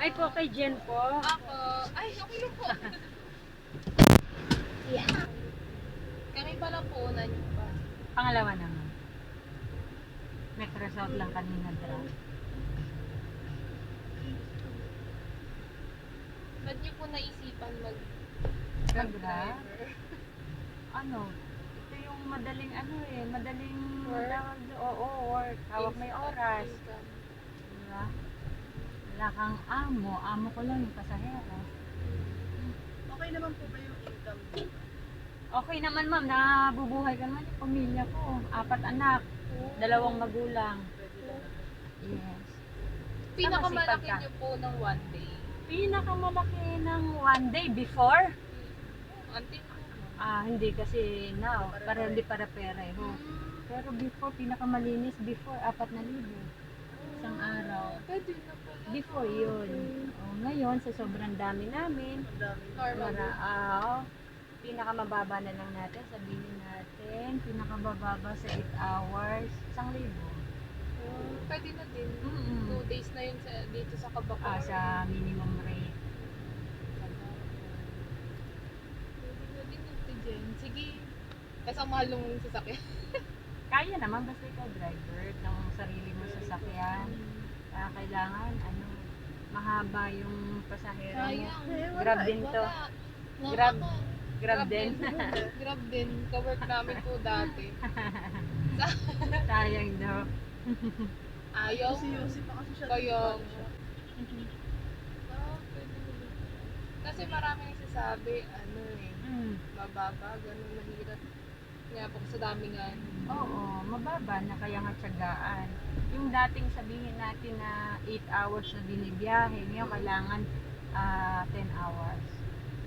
Ay po kay Jen po. Ako. Ay, okay lang po. Yeah. Kami pala po una niyo pa. Pangalawa naman. South lang kanina drive. Ba't niyo po naisipan mag Mag-drive? Ano? Ito yung madaling ano eh, madaling Work? Oo, work. Hawak may oras. Diba? Wala kang amo. Amo ko lang yung pasahero. Okay naman po ba yung income? Okay naman ma'am, nabubuhay ka naman yung pamilya ko. Apat anak, dalawang magulang. Yes. Pinakamalaki ka. niyo po ng one day. Pinakamalaki ng one day before? Anting po. Ah, hindi kasi now, para hindi para pareho. Pero before, pinakamalinis before, apat na libo. Isang araw. Pwede. Before yun. Oh, ngayon, sa sobrang dami namin. Normal. para, ah, pinakamababa na lang natin, sabihin natin, pinakamababa sa 8 hours, isang libo. Oh, Pwede na din. Mm-mm. Two days na yun sa, dito sa Kabakor. Ah, sa minimum rate. Pwede na din ito dyan. Sige. Kasi ang mahal ng sasakyan. Kaya naman, basta ikaw driver ng sarili mo sasakyan. Ah, kailangan, ano, mahaba yung pasahero mo. Sayang. Eh, Grab din to. Wala. Grab. Grab din. Grab din. Kawork namin po dati. Sayang daw. Ayaw. Kasi Yossi pa kasi siya. Kaya. dito. Ah. Kasi marami nagsasabi, ano eh, Mm. mababa, ganun, mahirap. Nga po sa dami nga. Oo, mababa na kaya nga tiyagaan. Yung dating sabihin natin na 8 hours na binibiyahe, ngayon kailangan ah, 10 hours.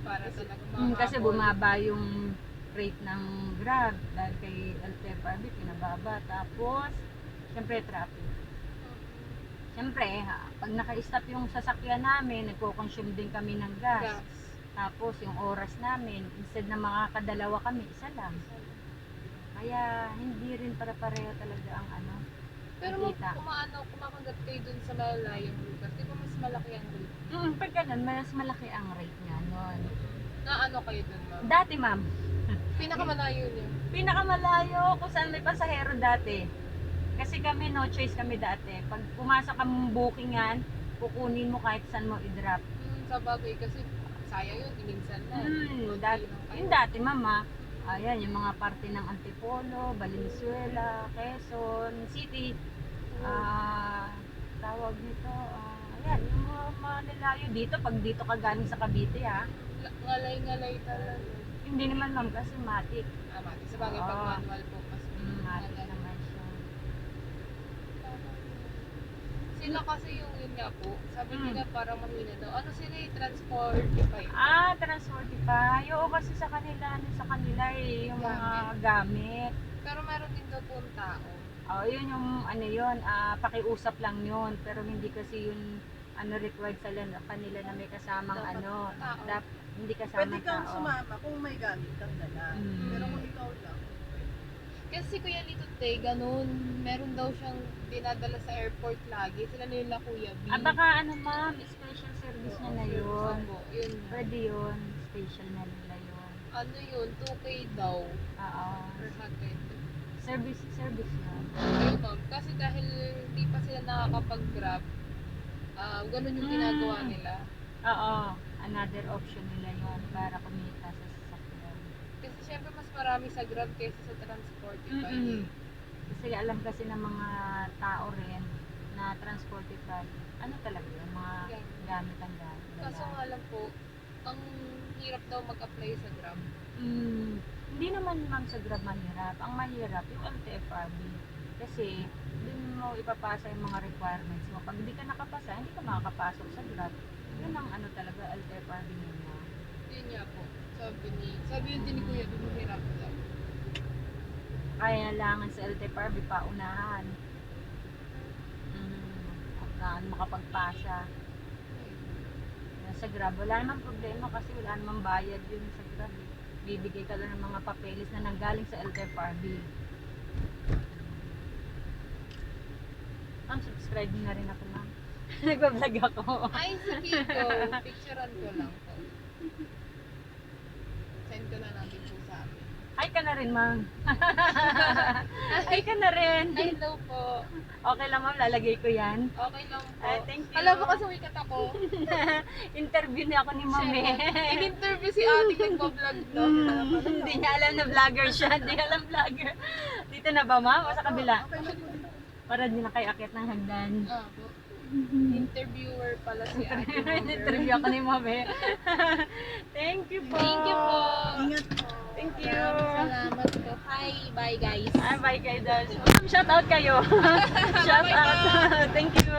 Para talaga Mm, kasi bumaba yung rate ng Grab dahil kay LTFRB pinababa. Tapos, syempre traffic. Syempre, ha, pag naka-stop yung sasakyan namin, nagko-consume din kami ng gas. Gas. Tapos, yung oras namin, instead na makakadalawa kami, isa lang. Kaya, hindi rin para-pareho talaga ang ano. Pero kung Kita. kumaano, kumakagat kayo dun sa malalayong lugar, di ba mas malaki ang rate? Mm, pag ganun, mas malaki ang rate nga nun. Na ano kayo dun, ma'am? Dati, ma'am, Pinakamalayo niyo. pinakamalayo kung saan may pasahero dati. Kasi kami, no choice kami dati. Pag pumasok kang bookingan, kukunin mo kahit saan mo i-drop. Hmm, sa bagay kasi sayang yun, iminsan na. Hmm, dati, yung dati, mama, ayan, yung mga parte ng Antipolo, Valenzuela, Quezon City, ah, tawag nito, ah, ayan, yung mga malalayo dito, pag dito ka galing sa Cavite, ha, La- Ngalay-ngalay talaga. hindi naman, ma'am, kasi matik. Ah, mati. Sa bagay, pag Oo. manual po, mas Mm, matik naman siya. Sila kasi yung yun nga po, sabi Mm. nila parang mahina daw. Ano sila yung transportify? Ah, Transportify. Oo, kasi sa kanila, ano sa kanila eh, yung mga gamit. Pero meron din daw po tao. Oh, yun yung ano yun, ah, pakiusap lang yun. Pero hindi kasi yun ano required sa lan- kanila na may kasamang Dapat ano, tao. dap, hindi kasama Pwede kang tao. sumama kung may gamit kang dala. Mm. Pero kung ikaw lang, Kasi Kuya Lito Te, ganun, meron daw siyang dinadala sa airport lagi. Sila nila Kuya B. Ah, baka ano ma'am, special service niya na yun. Opo, yun. nga. Pwede yun, special na nila yun. Ano yun, 2K daw Oo. per hatid. Service, service yun. Ayun ma'am, kasi dahil hindi pa sila nakakapag-grab, ah ganun yung ginagawa Mm. nila. Oo, another option nila yun para kumita sa syempre mas marami sa grab kaysa sa transportify. Mm-mm. Kasi alam kasi ng mga tao rin na transportify, ano talaga yun, mga Gamit. gamit ang gamit. Kaso nga lang po, ang hirap daw mag-apply sa grab. Mm, hindi naman ma'am sa Grab mahirap. Ang mahirap yung LTFRB. Kasi dun mo ipapasa yung mga requirements mo. Pag hindi ka nakapasa, hindi ka makakapasok sa Grab. Yun ang ano talaga LTFRB nila. Yun nga po. Sabi ni, sabi yun din ni Kuya, di mahirap daw. Kaya kailangan sa LTFRB paunahan. Mm, at makapagpasa. Sa Grab, wala namang problema kasi wala namang bayad yun sa Grab. eh. Bibigay ka lang ng mga papeles na nanggaling sa LTFRB. Ma'am, subscribe na rin ako, ma'am. Nagbablog ako. Ay, si Kiko. Picturean ko lang po. Ko na natin po sa amin. Hi ka na rin, ma'am. Hi ka na rin. Hello po. Okay lang, ma'am. Lalagay ko yan. Okay lang po. Ay, thank you. Alam mo kasi wikat ako. Interview niya ako ni ma'am eh. In-interview si ate nagpa-vlog daw. Hmm, Hindi niya alam na vlogger siya. Hindi alam vlogger. Dito na ba, ma'am? O sa kabila? Okay na. Para di na kayo akit ng hagdan. Ah, po. Interviewer pala si ate. Interview ako ni ma'am eh. Thank you po. Thank you po. Ingat po. Thank you. Salamat po. Hi, bye guys. Ah, bye guys. Shout out kayo. Shout out. Thank you.